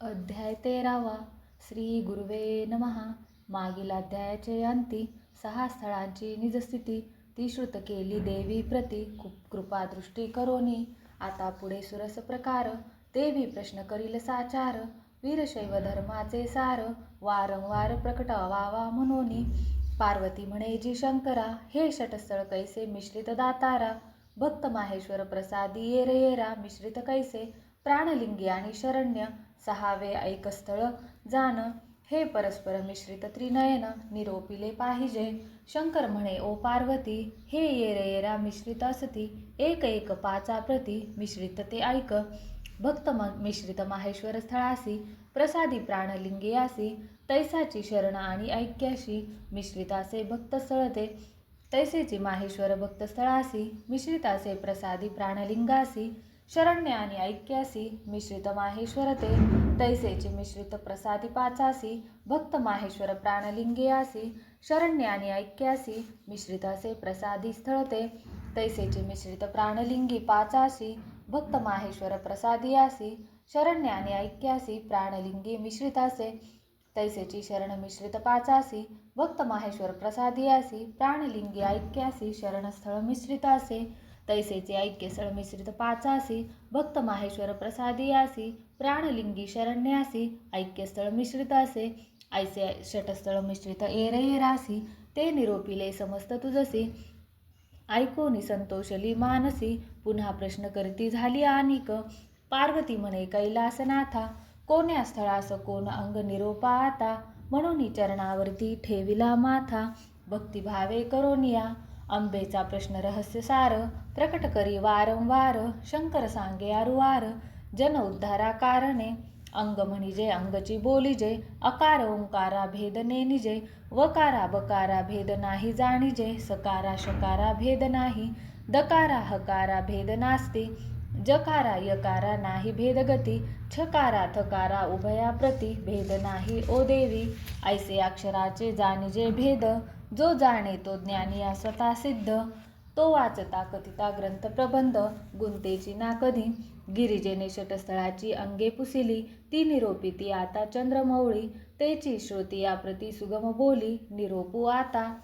अध्याय तेरावा. श्री गुरुवे नमहा मागील अध्यायाचे अंती सहा स्थळांची निजस्थिती ती श्रुत केली देवी प्रती. कृपादृष्टी करोनी. आता पुढे सुरस प्रकार. देवी प्रश्न करील साचार. वीरशैव धर्माचे सार. वारंवार प्रकट व्हावा म्हणोनी. पार्वती म्हणे जी शंकरा हे षटस्थळ कैसे मिश्रित दातारा? भक्त माहेश्वर प्रसादी येर येरा मिश्रित कैसे? प्राणलिंगी आणि शरण्य सहावे ऐकस्थळ. जाण हे परस्पर मिश्रित त्रिनयन निरोपिले पाहिजे. शंकर म्हणे ओ पार्वती हे येर येरा मिश्रित असती. एक एक पाचा प्रती मिश्रित ते ऐक. भक्त म मिश्रित माहेश्वर स्थळासी प्रसादी प्राणलिंगी आसी. तैसाची शरण आणि ऐक्याशी मिश्रितासे भक्त स्थळते तैसेची माहेश्वर भक्तस्थळासी मिश्रितासे प्रसादी प्राणलिंगासी. शरण्य आणि ऐक्यासी मिश्रित माहेश्वर ते तैसेचे मिश्रित प्रसादी पाचासी भक्त माहेश्वर प्राणलिंगे शरण्य आणि ऐक्यासी मिश्रितासे प्रसादी स्थळते तैसेचे मिश्रित प्राणलिंगी पाचासी भक्त माहेश्वर प्रसादियासी शरण्य आणि ऐक्यासी प्राणलिंगी मिश्रितासे तैसेची शरण मिश्रित पाचासी भक्त माहेश्वर प्रसादियासी प्राणलिंगी ऐक्यासी शरणस्थळ मिश्रितासे तैसेचे ऐक्यस्थळ मिश्रित पाचासी भक्त माहेश्वर प्रसादी आसी प्राणलिंगी शरण्यासी ऐक्यस्थळ मिश्रितासे ऐसे षटस्थळ मिश्रित एर एरासी ते निरोपिले समस्त तुझसी ऐकोनी संतोषली मानसी पुन्हा प्रश्न करती झाली आनिक पार्वती म्हणे कैलासनाथा कोण्या स्थळास कोण अंग निरोपा आता म्हणून चरणावरती ठेविला माथा भक्तिभावे करोनिया अंबेचा प्रश्न रहस्य सार प्रकट करी वारंवार शंकर सांगे अरुवार जन उद्धारा कारणे अंग म्हणजे अंगची बोलीजे अकार ओंकारा भेद नेनिजे वकारा बकारा भेद नाही जाणीजे सकारा शकारा भेद नाही दकारा हकारा भेद नास्ती जकारा यकारा नाही भेदगती छकारा थकारा उभया प्रती भेद नाही ओ देवी ऐसे अक्षराचे जाणीजे भेद जो जाणे तो ज्ञानी या स्वतः सिद्ध तो वाचता कथिता ग्रंथ प्रबंध गुंतेची ना कधी गिरिजेने षटस्थळाची अंगे पुसिली ती निरोपी ती आता चंद्रमौळी तेची श्रोती या प्रती सुगम बोली निरोपू आता.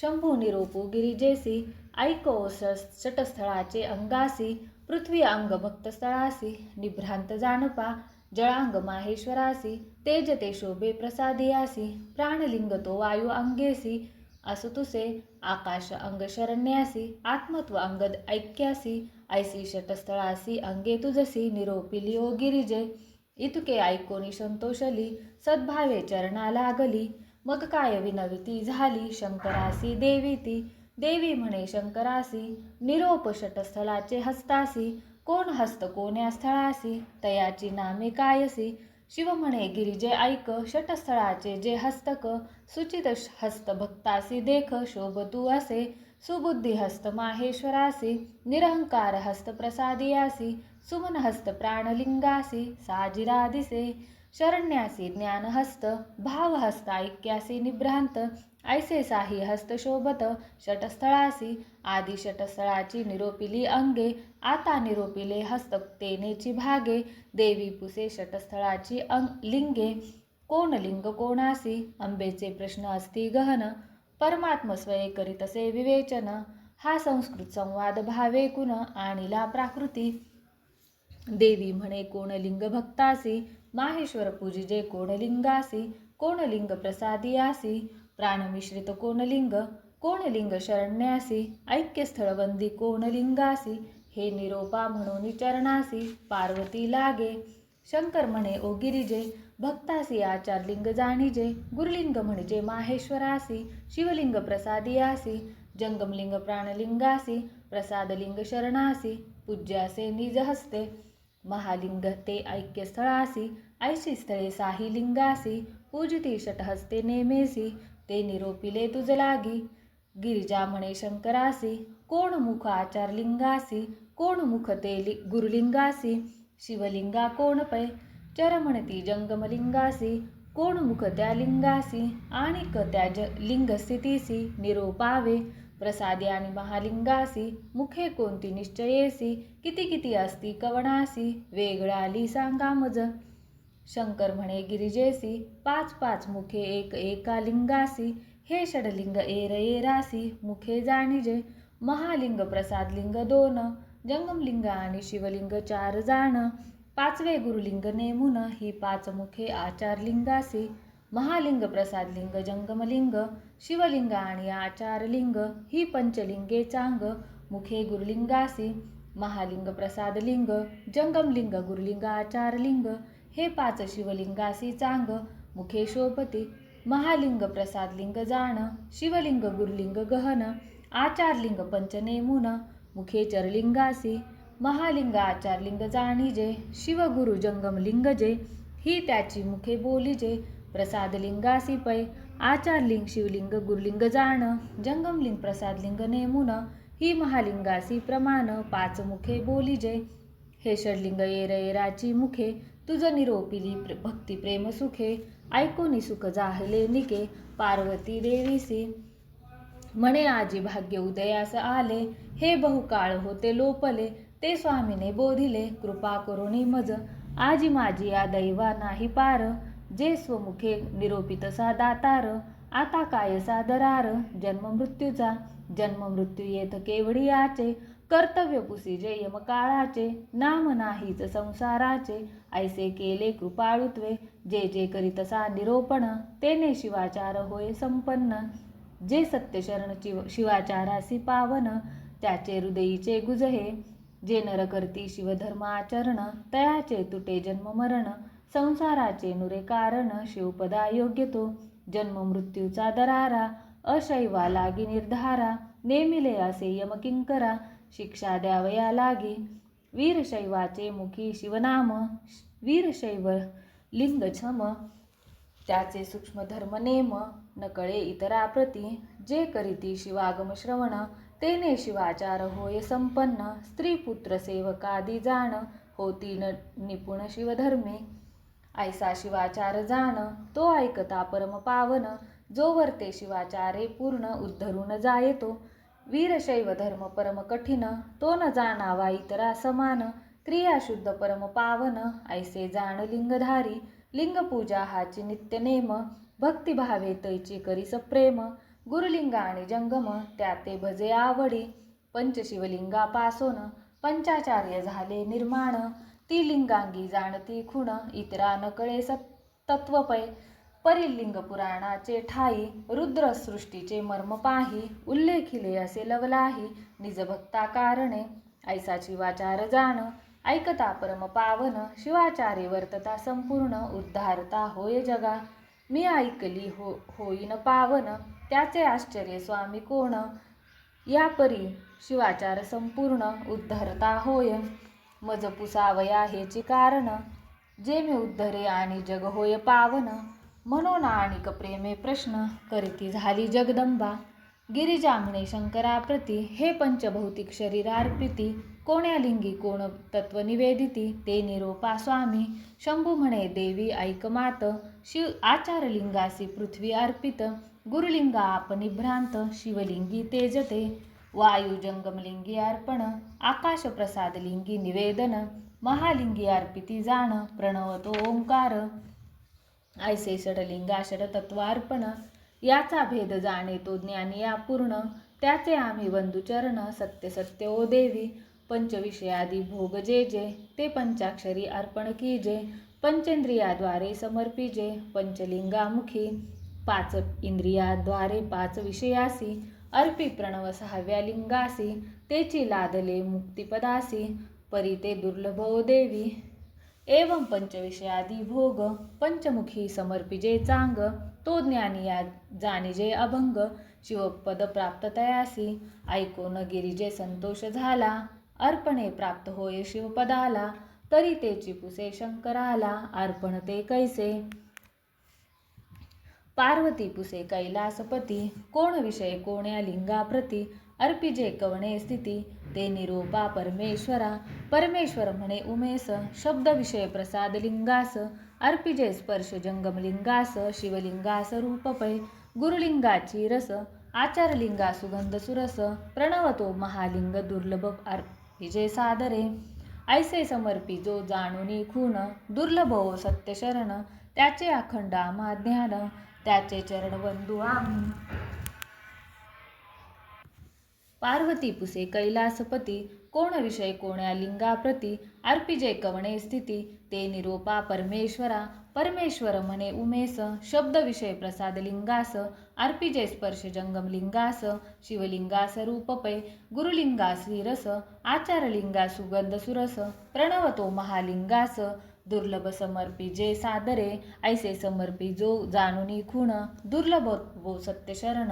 शंभू निरोपू गिरिजेसी ऐको स- षटस्थळाचे अंगासी पृथ्वी अंग भक्तस्थळासी निभ्रांत जाणपा जळांग माहेश्वरासी तेज ते शोभे प्रसादियासी प्राणलिंग तो वायू अंगेसी असुतुसे आकाश अंगशरण्यासी आत्मत्व अंगद ऐक्यासी ऐसी षटस्थळासी अंगे तुझसी निरोपिली ओ गिरिजे. इतके ऐकोनी संतोषली सद्भावे चरणा लागली. मग काय विनविती झाली शंकरासी देवी ती देवी म्हणे शंकरासी निरोप षटस्थळाचे हस्तासी. कोण हस्त कोण्या स्थळासी तयाची नामे कायसी. शिव म्हणे गिरिजे ऐक षटस्थळाचे जे हस्तक सुचित हस्त भक्तासी देख शोभतू असे सुबुद्धी हस्त माहेश्वरासी निरहंकार हस्त प्रसादियासी सुमन हस्त प्राणलिंगासी साजिरा दिसे शरण्यासी ज्ञानहस्त भावहस्त ऐक्यासी निभ्रांत ऐसे साही हस्तशोभत षटस्थळासी आदी षटस्थळाची निरोपिली अंगे आता निरोपिले हस्त तेनेची भागे देवी पुसे षटस्थळाची अंग लिंगे कोण लिंग कोणासी अंबेचे प्रश्न असती गहन परमात्म स्वये करीतसे विवेचन हा संस्कृत संवाद भावे कुण आणिला प्राकृती. देवी म्हणे कोण लिंग भक्तासी माहेश्वर पूजिजे जे कोणलिंगासी कोणलिंग प्रसादियासी प्राणमिश्रित कोणलिंग कोणलिंग शरण्यासी ऐक्यस्थळबंदी कोणलिंगासी हे निरोपा म्हणून चरणासी पार्वती लागे शंकर म्हणे ओ गिरिजे भक्तासी आचार लिंग जाणीजे गुरुलिंग म्हणजे माहेश्वरासी शिवलिंग प्रसादियासी जंगमलिंग प्राणलिंगासी प्रसादलिंग शरणासी पूज्यासे निज हस्ते महालिंग ते ऐक्यस्थळासी ऐशी स्थळे साही लिंगासी पूजती षटहस्ते नेमेसी ते निरोपिले तुझ लागी गिरिजा म्हणे शंकरासी कोण मुख आचार लिंगासी कोण मुख ते लि गुरुलिंगासी शिवलिंगा कोण पै चर म्हणती जंगमलिंगासी कोण मुख त्या लिंगासी आणि क त्या ज लिंगस्थितीसी निरोपावे। प्रसादी आणि महालिंगासी मुखे कोणती निश्चयेसी किती किती असती कवणासी वेगळाली सांगा मज. शंकर म्हणे गिरिजेसी पाच पाच मुखे एक एका लिंगासी हे षडलिंग एर एरासी मुखे जाणीजे. महालिंग प्रसाद लिंग दोन जंगमलिंग आणि शिवलिंग चार जाण. पाचवे गुरुलिंग नेमुन ही पाच मुखे आचार लिंगासी महालिंग प्रसाद लिंग जंगमलिंग शिवलिंग आणि आचारलिंग ही पंचलिंगे चांग मुखे गुरुलिंगासी महालिंग प्रसाद लिंग जंगमलिंग गुरुलिंग आचारलिंग हे पाच शिवलिंगासी चांग मुखे शोभते महालिंग प्रसाद लिंग जाण शिवलिंग गुरुलिंग गहन आचारलिंग पंचनेमुन मुखे चरलिंगासी महालिंग आचारलिंग जाणीजे शिवगुरु जंगमलिंग जे ही त्याची मुखे बोलीजे प्रसाद लिंगासी पै आचारलिंग शिवलिंग गुरुलिंग जाण जंगमलिंग प्रसादलिंग नेमुन ही महालिंगासी प्रमाण पाच मुखे बोलिजे हे षडलिंग येर येराची मुखे तुझ निरोपिली प्र भक्ती प्रेम सुखे. ऐकोनी सुख जाहले निके पार्वती देवीसी. म्हणे आजी भाग्य उदयास आले. हे बहुकाळ होते लोपले ते स्वामीने बोधिले. कृपा करुणी मज आजी माझी या दैवा नाही पार. जे स्वमुखे निरोपितसा दातार आता काय सादरार? जन्म मृत्यूचा जन्म मृत्यू येत केवढी आचे कर्तव्य पुसी जे काळाचे नाम नाहीच संसाराचे. ऐसे केले कृपाळुत्वे जे जे करीतसा निरोपण तेने शिवाचार होय संपन्न. जे सत्यशरण शिव शिवाचारासी पावन त्याचे हृदयीचे गुजहे. जे नर करती शिवधर्म आचरण तयाचे तुटे जन्म मरण. संसाराचे नुरे कारण शिवपदा योग्य तो. जन्म मृत्यूचा दरारा अशैवा लागी निर्धारा. नेमिले असे यमकिंकरा शिक्षा द्यावया लागी. वीरशैवाचे मुखी शिवनाम वीरशैव लिंग छम. त्याचे सूक्ष्म धर्म नेम नकळे इतराप्रती जे करीती शिवागम श्रवण तेने शिवाचार होय संपन्न. स्त्री पुत्र सेवकादी जाण होती न निपुण शिवधर्मे. ऐसा शिवाचार जाण तो ऐकता परम पावन. जो वर्ते शिवाचारे पूर्ण उद्धरून जायतो. वीरशैव धर्म परम कठीण तो न जाणावा इतरा समान क्रिया शुद्ध परम पावन ऐसे जाण लिंगधारी. लिंगपूजा हाची नित्य नेम भक्तिभावे तैची करीस प्रेम गुरुलिंग आणि जंगम त्या ते भजे आवडी. पंचशिवलिंगापासून पंचाचार्य झाले निर्माण. ती लिंगांगी जाणती खुण इतरा नकळे तत्वपय तत्वपै. परिलिंग पुराणाचे ठाई रुद्र सृष्टीचे मर्म पाही उल्लेखिले असे लवलाही निजभक्ता कारणे. ऐसा शिवाचार जाण ऐकता परम पावन शिवाचारे वर्तता संपूर्ण उद्धारता होय जगा. मी ऐकली हो होईन पावन त्याचे आश्चर्य स्वामी कोण? या परी शिवाचार संपूर्ण उद्धरता होय. मज पुसावया हेचे कारण. जे मी उद्धरे आणि जग होय पावन. म्हणून आणिक प्रेमे प्रश्न करीती झाली जगदंबा. गिरिजा म्हणे शंकराप्रती हे पंचभौतिक शरीरार्पिती. कोण्या लिंगी कोण तत्व निवेदिती? ते निरोपा स्वामी. शंभू म्हणे देवी ऐकमात. शिव आचारलिंगासी पृथ्वी अर्पित. गुरुलिंगा आपणी भ्रांत शिवलिंगी तेजते. वायुजंगमलिंगी अर्पण आकाश प्रसाद लिंगी निवेदन महालिंगी अर्पिती जाण प्रणवतो ओंकार. ऐसे षडलिंगा षडतत्वार्पण याचा भेद जाणे तो ज्ञानी पूर्ण त्याचे आम्ही बंधुचरण सत्य सत्य ओ देवी. पंचविषयादी भोग जे जे ते पंचाक्षरी अर्पण कीजे पंचेंद्रियाद्वारे समर्पिजे पंचलिंगामुखी. पाच इंद्रियाद्वारे पाच विषयासी. अर्पी प्रणव सहाव्या लिंगासी तेची लादले मुक्तिपदासी परी ते देवी एवं पंचविषयादी भोग पंचमुखी समर्पिजे चांग तो ज्ञानी या जाणीजे अभंग शिवपद प्राप्त तयासी ऐकून गिरिजे संतोष झाला अर्पणे प्राप्त होय शिवपदाला तरी ते चिपुसे शंकराला अर्पण ते कैसे पार्वती पुसे कैलासपती कोण विषय कोण्या लिंगाप्रती अर्पिजे कवणे स्थिती ते निरूपा परमेश्वरा परमेश्वर म्हणे उमेस शब्द विषय प्रसाद लिंगास अर्पिजे स्पर्श जंगमलिंगास शिवलिंगास रूपपै गुरुलिंगाची रस आचारलिंगा सुगंध सुरस प्रणवतो महालिंग दुर्लभ अर्पिजे सादरे ऐसे समर्पी जो जाणुनी खून दुर्लभ सत्यशरण सत्य शरण त्याचे अखंड आमा ज्ञान त्याचे चरणबंधू आम्ही. पार्वती पुसे कैलासपती कोण विषय कोण्या लिंगाप्रती अर्पिजे कवणे स्थिती ते निरोपा परमेश्वरा परमेश्वर म्हणे उमेस शब्द विषय प्रसाद लिंगास अर्पिजे स्पर्श जंगम लिंगास शिवलिंगास रूपपे गुरुलिंगास रस आचारलिंगा सुगंध सुरस प्रणवतो महालिंगास दुर्लभ समर्पी जे सादरे ऐसे समर्पी जो जाणूनी खुण दुर्लभ वो सत्यशरण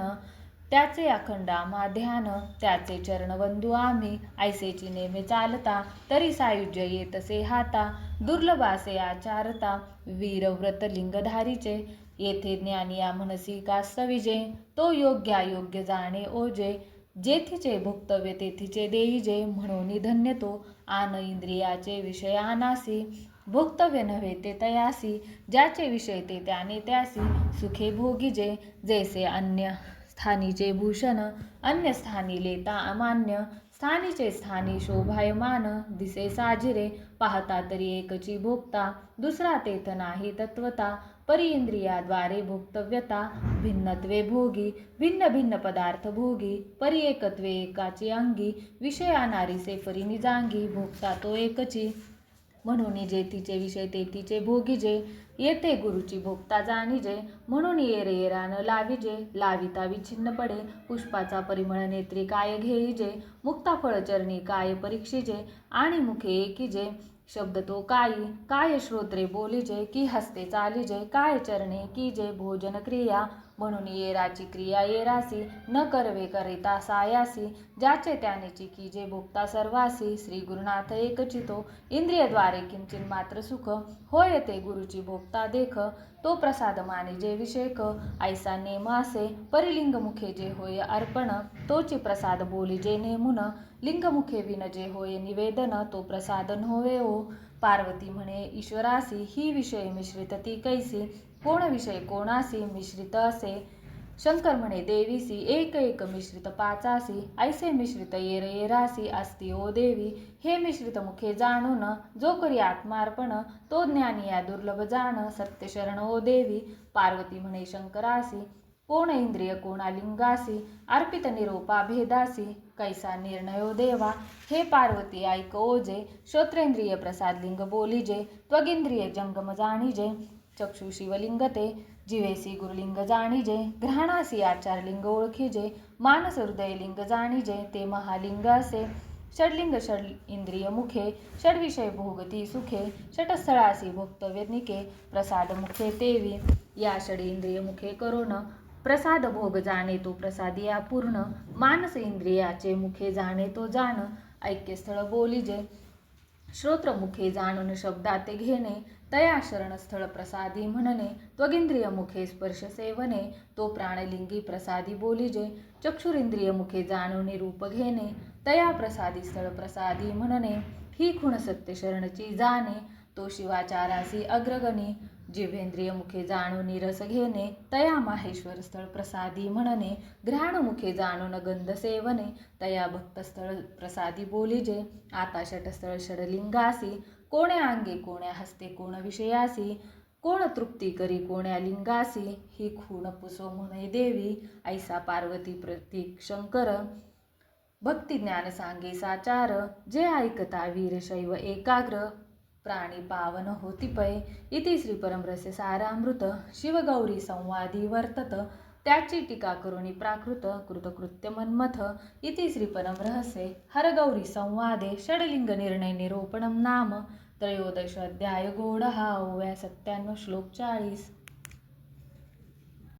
त्याचे अखंड आम्हा ध्यान त्याचे चरणबंधू आम्ही ऐसेची नेमे चालता तरी सायुज्य येतसे हाता दुर्लभ असे आचारता वीरव्रत लिंगधारीचे येथे ज्ञानिया मनसी कास्तविजे तो योग्य योग्य जाणे ओजे जेथीचे भुक्तव्य तेथीचे देईजे म्हणून धन्य तो आन इंद्रियाचे विषयानासी भोक्तव्य नव्हे ते तयासी ज्याचे विषय ते त्याने त्यासी सुखे भोगीजे जैसे अन्य स्थानीचे भूषण अन्य स्थानी लेता अमान्य. स्थानीचे स्थानी शोभायमान दिसे साजिरे पाहता तरी एकची भोगता दुसरा तेथ नाही तत्वता. परी इंद्रियाद्वारे भोक्तव्यता भिन्नत्वे भोगी भिन्न भिन्न पदार्थ भोगी. परी एकत्वे एकाची अंगी विषया परिनिजांगी परी निजांगी भोगता तो एकची. म्हणून जे तिचे विषय तेथीचे भोगीजे येते गुरुची भोगता जाणीजे म्हणून येरे येरान लाविजे लाविता विच्छिन्न पडे. पुष्पाचा परिमळ नेत्री काय घेईजे मुक्ता फळचरणी काय परीक्षिजे आणि मुखे एकीजे शब्द तो काही काय श्रोत्रे बोलिजे की हस्ते चालिजे काय चरणे की जे भोजन क्रिया. म्हणून येराची क्रिया येरासी न करवे करिता सायासी ज्याचे त्याने की जे भोगता सर्वासी श्री गुरुनाथ एकचितो इंद्रियद्वारे किंचिन मात्र सुख होय ते गुरुची भोगता देख तो प्रसाद माने जे विषेक ऐसा नेम असे परिलिंगमुखे जे होय अर्पण तोची प्रसाद बोली जे नेमुन लिंगमुखे विन जे होय निवेदन तो प्रसादन होवे ओ पार्वती म्हणे ईश्वरासी ही विषय मिश्रित ती कैसी कोण विषय कोणासी मिश्रित असे? शंकर म्हणे देवीसी एक एक मिश्रित पाचासी ऐसे मिश्रित येर येरासी अस्ति ओ देवी. हे मिश्रित मुखे जाणून जो करी आत्मार्पण तो ज्ञानी या दुर्लभ जाण सत्य शरण ओ देवी. पार्वती म्हणे शंकरासी कोण इंद्रिय कोणा लिंगासी अर्पित निरोपा भेदासी कैसा निर्णयो देवा? हे पार्वती ऐक ओजे श्रोत्रेंद्रिय प्रसाद लिंग बोलिजे त्वगिंद्रिय जंगम जाणीजे चक्षु शिवलिंग ते जिवेसी गुरुलिंग जाणीजे ग्रहणासी आचार लिंग ओळखीजे मानस हृदय लिंग जाणीजे ते महालिंग असे. षडलिंग षड इंद्रिय मुखे षडविषय भोगती सुखे षटस्थळासी भोक्तव्य निके प्रसाद मुखे तेवी. या षड इंद्रिय मुखे करोन प्रसाद भोग जाणे तो प्रसादिया पूर्ण मानस इंद्रियाचे मुखे जाणे तो जाण ऐक्यस्थळ बोलिजे. श्रोत्रमुखे जाणून शब्दाते घेणे तया शरणस्थळ प्रसादी म्हणणे त्वगिंद्रिय मुखे स्पर्श सेवने तो प्राणलिंगी प्रसादी बोलिजे चक्षुरिंद्रिय मुखे जाणून रूप घेणे तया प्रसादी स्थळ प्रसादी म्हणणे ही खुण सत्य शरणची जाणे तो शिवाचारासी अग्रगणी जिव्हेंद्रिय मुखे जाणून रस घेणे तया माहेश्वर स्थळ प्रसादी म्हणणे ग्रहाणमुखे जाणून गंध सेवने तया भक्तस्थळ प्रसादी बोलिजे आता षटस्थळ षडलिंगासी कोण्या अंगे कोण्या हस्ते कोण विषयासी कोण तृप्ती करी कोण्या लिंगासी ही खूण पुसो म्हणे देवी ऐसा पार्वती प्रतीक शंकर भक्ती ज्ञान सांगे साचार जे ऐकता वीरशैव एकाग्र प्राणी पावन होती पै इति श्री परमरस्य सारामृत शिवगौरी संवादी वर्तत त्याची टीका करुणी प्राकृत कृतकृत्य मन्मथ इति श्री परमरहस्ये हरगौरी संवादे षडलिंग निर्णय नाम त्रयोदश अध्याय गोड हा ओव्या सत्त्याण्णव श्लोक चाळीस।